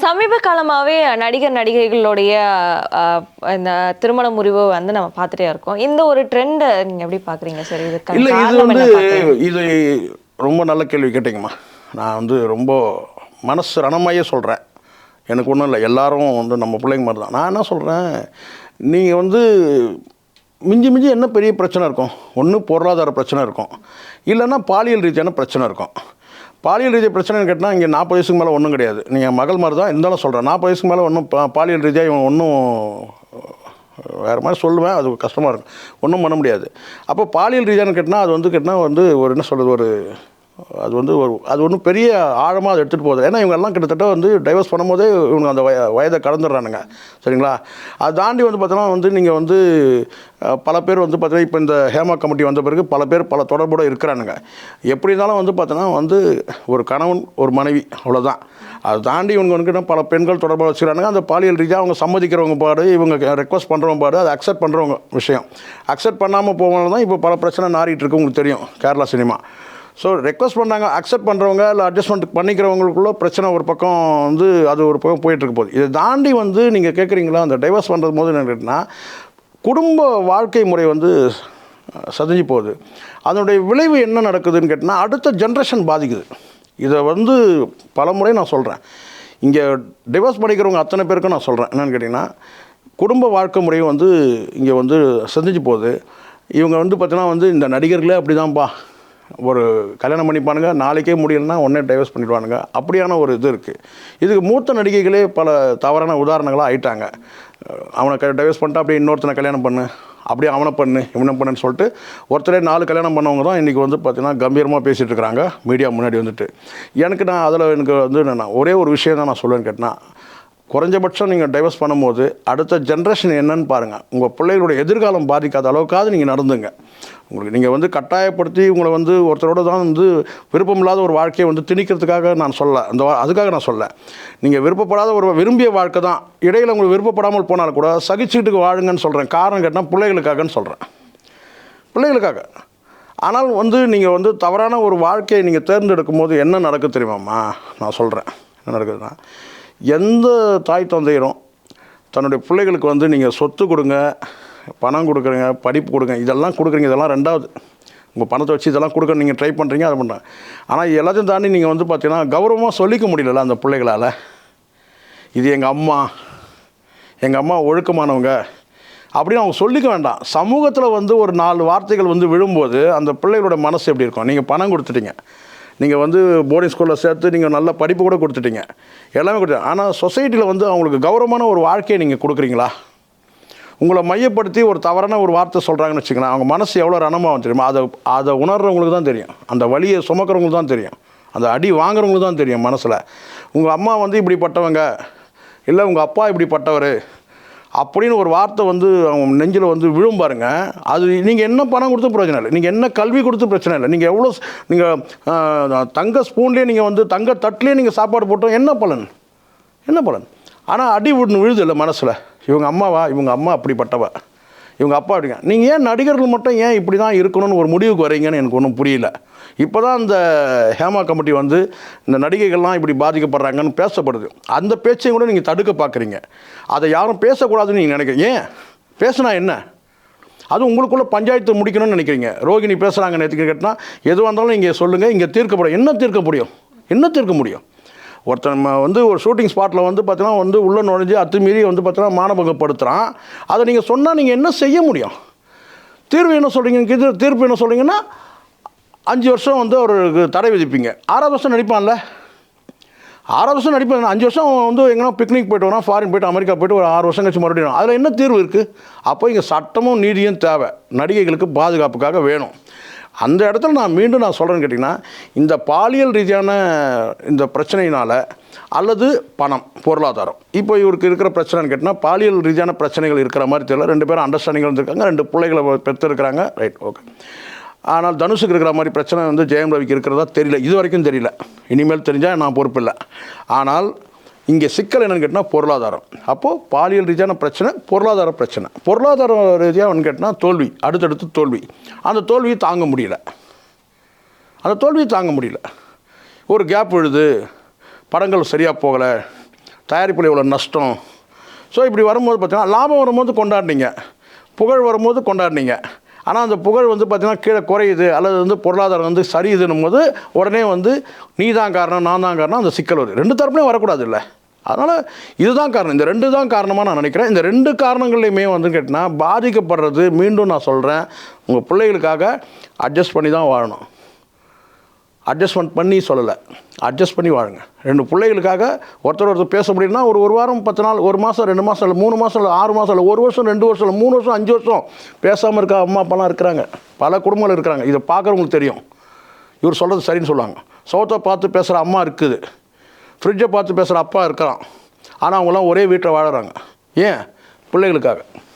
சமீப காலமாகவே நடிகர் நடிகைகளுடைய இந்த திருமண முறிவு வந்து நம்ம பார்த்துட்டே இருக்கோம். இந்த ஒரு ட்ரெண்ட் நீங்க எப்படி பாக்குறீங்க சார் இதுக்கு இல்லை இது வந்து பார்க்கறீங்க? இது ரொம்ப நல்ல கேள்வி கேட்டிங்கம்மா. நான் வந்து ரொம்ப மனசு ரணமாயே சொல்கிறேன் எனக்கு ஒன்றும் இல்லை எல்லாரும் வந்து நம்ம பிள்ளைங்க மாதிரி தான். நான் என்ன சொல்கிறேன் நீங்கள் வந்து மிஞ்சி மிஞ்சி என்ன பெரிய பிரச்சனை இருக்கும்? ஒன்று பொருளாதார பிரச்சனை இருக்கும். இல்லைன்னா பாலியல் ரீதியான பிரச்சனை இருக்கும். பாலியல் ரீதியாக பிரச்சனைன்னு கேட்டால் இங்கே நாற்பது வயசுக்கு மேலே ஒன்றும் கிடையாது. நீங்கள் மகள் மாதிரி தான் இருந்தாலும் சொல்கிறேன் நாற்பது வயசுக்கு மேலே ஒன்றும் பாலியல் ரீதியாக இவன் ஒன்றும் வேறு மாதிரி சொல்லுவேன். அது கஷ்டமாக இருக்கும். ஒன்றும் பண்ண முடியாது. அப்போ பாலியல் ரீதியானு கேட்டால் அது வந்து கேட்டால் வந்து ஒரு என்ன சொல்கிறது ஒரு அது வந்து ஒரு அது ஒன்றும் பெரிய ஆழமாக அதை எடுத்துகிட்டு போகுது. ஏன்னா இவங்கெல்லாம் கிட்டத்தட்ட வந்து டைவர்ஸ் பண்ணும்போதே இவங்க அந்த வய வயதை கடந்துடுறானுங்க. சரிங்களா? அதை தாண்டி வந்து பார்த்தோன்னா வந்து நீங்கள் வந்து பல பேர் வந்து பார்த்தீங்கன்னா இப்போ இந்த ஹேமா கமிட்டி வந்த பிறகு பல பேர் பல தொடர்போடு இருக்கிறானுங்க. எப்படி இருந்தாலும் வந்து பார்த்தோன்னா வந்து ஒரு கணவன் ஒரு மனைவி அவ்வளோதான் அதை தாண்டி இவங்க வந்துக்கிட்ட பல பெண்கள் தொடர்பாக வச்சுக்கிறானுங்க. அந்த பாலியல் ரீதியாக அவங்க சம்மதிக்கிறவங்க பாடு இவங்க ரெக்வஸ்ட் பண்ணுறவங்க பாடு அதை அக்செப்ட் பண்ணுறவங்க விஷயம். அக்செப்ட் பண்ணாமல் போகணும் தான் இப்போ பல பிரச்சனை நாரிட்டு இருக்கு உங்களுக்கு தெரியும் கேரளா சினிமா. ஸோ ரெக்வஸ்ட் பண்ணாங்க அக்செப்ட் பண்ணுறவங்க இல்லை அட்ஜஸ்ட்மெண்ட் பண்ணிக்கிறவங்களுக்குள்ள பிரச்சனை ஒரு பக்கம் வந்து அது ஒரு பக்கம் போயிட்டுருக்கு போகுது. இதை தாண்டி வந்து நீங்கள் கேட்குறீங்களா அந்த டைவர்ஸ் பண்ணுறது போது என்ன கேட்டிங்கன்னா குடும்ப வாழ்க்கை முறை வந்து சதிஞ்சு சதஞ்சு போகுது. அதனுடைய விளைவு என்ன நடக்குதுன்னு கேட்டிங்கன்னா அடுத்த ஜென்ரேஷன் பாதிக்குது. இதை வந்து பல முறை நான் சொல்கிறேன் இங்கே டிவோர்ஸ் பண்ணிக்கிறவங்க அத்தனை பேருக்கும் நான் சொல்கிறேன் என்னென்னு கேட்டிங்கன்னா குடும்ப வாழ்க்கை முறையும் வந்து இங்கே வந்து சந்திச்சு போகுது. இவங்க வந்து பார்த்தீங்கன்னா வந்து இந்த நடிகர்களே அப்படி தான்ப்பா ஒரு கல்யாணம் பண்ணிப்பானுங்க நாளைக்கே முடியலன்னா உடனே டைவர்ஸ் பண்ணிடுவானுங்க. அப்படியான ஒரு இது இருக்குது இதுக்கு மூத்த நடிகைகளே பல தவறான உதாரணங்களாக ஆயிட்டாங்க. அவனை டைவர்ஸ் பண்ணிட்டா அப்படியே இன்னொருத்தனை கல்யாணம் பண்ணு அப்படியே அவனை பண்ணு இவனை பண்ணுன்னு சொல்லிட்டு ஒருத்தரே நாலு கல்யாணம் பண்ணவங்க தான் இன்றைக்கி வந்து பார்த்தீங்கன்னா கம்பீரமாக பேசிகிட்டு இருக்கிறாங்க மீடியா முன்னாடி வந்துட்டு. எனக்கு நான் அதில் எனக்கு வந்து நான் ஒரே ஒரு விஷயம் தான் நான் சொல்லுவேன்னு கேட்டேன்னா குறைஞ்சபட்சம் நீங்கள் டைவர்ஸ் பண்ணும்போது அடுத்த ஜென்ரேஷன் என்னன்னு பாருங்கள் உங்கள் பிள்ளைகளுடைய எதிர்காலம் பாதிக்காத அளவுக்காவது நீங்கள் நடந்துங்க. உங்களுக்கு நீங்கள் வந்து கட்டாயப்படுத்தி உங்களை வந்து ஒருத்தரோட தான் வந்து விருப்பமில்லாத ஒரு வாழ்க்கையை வந்து திணிக்கிறதுக்காக நான் சொல்ல அந்த அதுக்காக நான் சொல்ல. நீங்கள் விருப்பப்படாத ஒரு விரும்பிய வாழ்க்கை தான். இடையில் உங்களுக்கு விருப்பப்படாமல் போனாலும் கூட சகிச்சுக்கிட்டு வாழுங்கன்னு சொல்கிறேன் காரணம் கேட்டால் பிள்ளைகளுக்காகன்னு சொல்கிறேன் பிள்ளைகளுக்காக. ஆனால் வந்து நீங்கள் வந்து தவறான ஒரு வாழ்க்கையை நீங்கள் தேர்ந்தெடுக்கும் போது என்ன நடக்குது தெரியுமாம்மா? நான் சொல்கிறேன் என்ன நடக்குதுன்னா எந்த தாய் தந்தையரும் தன்னுடைய பிள்ளைகளுக்கு வந்து நீங்கள் சொத்து கொடுங்க பணம் கொடுக்குறீங்க படிப்பு கொடுங்க இதெல்லாம் கொடுக்குறீங்க இதெல்லாம் ரெண்டாவது. உங்கள் பணத்தை வச்சு இதெல்லாம் கொடுக்க நீங்கள் ட்ரை பண்ணுறீங்க அதை பண்ணுறேன் ஆனால் எல்லாத்தையும் தாண்டி நீங்கள் வந்து பார்த்தீங்கன்னா கௌரவமாக சொல்லிக்க முடியல அந்த பிள்ளைகளால். இது எங்கள் அம்மா எங்கள் அம்மா ஒழுக்கமானவங்க. அப்படின்னு அவங்க சொல்லிக்க வேண்டாம். சமூகத்தில் வந்து ஒரு நாலு வார்த்தைகள் வந்து விழும்போது அந்த பிள்ளைகளோட மனசு எப்படி இருக்கும்? நீங்கள் பணம் கொடுத்துட்டீங்க. நீங்கள் வந்து போர்டிங் ஸ்கூலில் சேர்த்து நீங்கள் நல்ல படிப்பு கூட கொடுத்துட்டீங்க. எல்லாமே கொடுத்து ஆனால் சொசைட்டியில் வந்து அவங்களுக்கு கௌரவமான ஒரு வாழ்க்கையை நீங்கள் கொடுக்குறீங்களா? உங்களை மையப்படுத்தி ஒரு தவறான ஒரு வார்த்தை சொல்கிறாங்கன்னு வச்சுக்கலாம் அவங்க மனசு எவ்வளோ ரணமாகும் தெரியுமா? அதை அதை உணர்றவங்களுக்கு தான் தெரியும். அந்த வழியை சுமக்கிறவங்களுக்கு தான் தெரியும். அந்த அடி வாங்குறவங்களுக்கு தான் தெரியும் மனசில். உங்கள் அம்மா வந்து இப்படிப்பட்டவங்க. இல்லை உங்கள் அப்பா இப்படிப்பட்டவர். அப்படின்னு ஒரு வார்த்தை வந்து அவங்க நெஞ்சில் வந்து விழும் பாருங்க. அது நீங்கள் என்ன பணம் கொடுத்து பிரச்சனை இல்லை. நீங்கள் என்ன கல்வி கொடுத்து பிரச்சனை இல்லை. நீங்கள் எவ்வளோ நீங்கள் தங்க ஸ்பூன்லேயே நீங்கள் வந்து தங்க தட்டிலே நீங்கள் சாப்பாடு போட்டோம் என்ன பலன்? என்ன பலன்? ஆனால் அடி விடணும் விழுது இல்லை மனசில். இவங்க அம்மாவா? இவங்க அம்மா அப்படிப்பட்டவா. இவங்க அப்பா அப்படிங்க நீங்கள் ஏன் நடிகர்கள் மட்டும் ஏன் இப்படி தான் இருக்கணும்னு ஒரு முடிவுக்கு வரீங்கன்னு எனக்கு ஒன்றும் புரியல. இப்போ தான் இந்த ஹேமா கமிட்டி வந்து இந்த நடிகைகள்லாம் இப்படி பாதிக்கப்படுறாங்கன்னு பேசப்படுது. அந்த பேச்சையும் கூட நீங்கள் தடுக்க பார்க்குறீங்க அதை யாரும் பேசக்கூடாதுன்னு நீங்கள் நினைக்கிறீங்க ஏன்? பேசுனா என்ன? அது உங்களுக்குள்ளே பஞ்சாயத்து முடிக்கணும்னு நினைக்கிறீங்க. ரோகிணி பேசுகிறாங்க நேற்றுக்கு கேட்டால் எதுவாக இருந்தாலும் இங்கே சொல்லுங்கள் இங்கே தீர்க்கப்படும். என்ன தீர்க்க முடியும்? என்ன தீர்க்க முடியும்? ஒருத்தன் வந்து ஒரு ஷூட்டிங் ஸ்பாட்டில் வந்து பார்த்தீங்கன்னா வந்து உள்ளே நுழைஞ்சு அத்துமீறி வந்து பார்த்தீங்கன்னா மானபங்கப்படுத்துகிறான் அதை நீங்கள் சொன்னால் நீங்கள் என்ன செய்ய முடியும்? தீர்வு என்ன சொல்கிறீங்க தீர்ப்பு என்ன சொல்கிறீங்கன்னா அஞ்சு வருஷம் வந்து அவருக்கு தடை விதிப்பீங்க. ஆறாவது வருஷம் நடிப்பான்ல? ஆறாவது வருஷம் நடிப்பேன் அஞ்சு வருஷம் வந்து எங்கன்னா பிக்னிக் போய்ட்டு வரான் ஃபாரின் போய்ட்டு அமெரிக்கா போயிட்டு ஒரு ஆறு வருஷம் கழிச்சு மறுபடியும் அதில் என்ன தீர்வு இருக்குது அப்போ இங்கே சட்டமும் நீதியும் தேவை. நடிகைகளுக்கு பாதுகாப்புக்காக வேணும். அந்த இடத்துல நான் மீண்டும் நான் சொல்கிறேன்னு கேட்டிங்கன்னா இந்த பாலியல் ரீதியான இந்த பிரச்சனையினால் அல்லது பணம் பொருளாதாரம். இப்போ இவருக்கு இருக்கிற பிரச்சனைன்னு கேட்டிங்கன்னா பாலியல் ரீதியான பிரச்சனைகள் இருக்கிற மாதிரி தெரியல. ரெண்டு பேரும் அண்டர்ஸ்டாண்டிங் இருந்திருக்காங்க ரெண்டு பிள்ளைகளை பெற்றிருக்கிறாங்க. ரைட் ஓகே ஆனால் தனுஷுக்கு இருக்கிற மாதிரி பிரச்சனை வந்து ஜெயம் ரவிக்கு இருக்கிறதா தெரியல. இது வரைக்கும் தெரியல. இனிமேல் தெரிஞ்சால் நான் பொறுப்பில்லை. ஆனால் இங்கே சிக்கல் என்னென்னு கேட்டால் பொருளாதாரம். அப்போது பாலியல் ரீதியான பிரச்சனை பொருளாதார பிரச்சனை. பொருளாதார ரீதியாக கேட்டால் தோல்வி அடுத்தடுத்து தோல்வி. அந்த தோல்வியை தாங்க முடியல. அந்த தோல்வியை தாங்க முடியல. ஒரு கேப் விழுது படங்கள் சரியாக போகலை தயாரிப்பில் இவ்வளோ நஷ்டம். ஸோ இப்படி வரும்போது பார்த்தீங்கன்னா லாபம் வரும்போது கொண்டாடினீங்க. புகழ் வரும்போது கொண்டாடினீங்க. ஆனால் அந்த புகழ் வந்து பார்த்திங்கன்னா கீழே குறையுது. அல்லது வந்து பொருளாதாரம் வந்து சரியுதுன்னும் போது உடனே வந்து நீ தான் காரணம் நான் தான் காரணம் அந்த சிக்கல் வருது. ரெண்டு தரப்புலையும் வரக்கூடாது இல்லை அதனால் இதுதான் காரணம். இந்த ரெண்டு தான் காரணமாக நான் நினைக்கிறேன். இந்த ரெண்டு காரணங்கள்லையுமே வந்து கேட்டிங்கன்னா பாதிக்கப்படுறது மீண்டும் நான் சொல்கிறேன் உங்கள் பிள்ளைகளுக்காக அட்ஜஸ்ட் பண்ணி தான் வாழணும். அட்ஜஸ்ட்மெண்ட் பண்ணி சொல்லலை. அட்ஜஸ்ட் பண்ணி வாழுங்க. ரெண்டு பிள்ளைகளுக்காக ஒருத்தர் ஒருத்தர் பேச முடியும்னா ஒரு ஒரு வாரம் பத்து நாள் ஒரு மாதம் ரெண்டு மாதம் இல்லை மூணு மாதம் இல்லை ஆறு மாதம் இல்லை ஒரு வருஷம் ரெண்டு வருஷம் இல்லை மூணு வருஷம் அஞ்சு வருஷம் பேசாமல் இருக்க அம்மா அப்பாலாம் இருக்கிறாங்க. பல குடும்பங்கள் இருக்கிறாங்க. இதை பார்க்குறவங்களுக்கு தெரியும். இவர் சொல்கிறது சரின்னு சொல்லுவாங்க. சோத்தை பார்த்து பேசுகிற அம்மா இருக்குது. ஃப்ரிட்ஜை பார்த்து பேசுகிற அப்பா இருக்கிறான் ஆனால் அவங்களாம் ஒரே வீட்டில் வாழறாங்க. ஏன்? பிள்ளைகளுக்காக.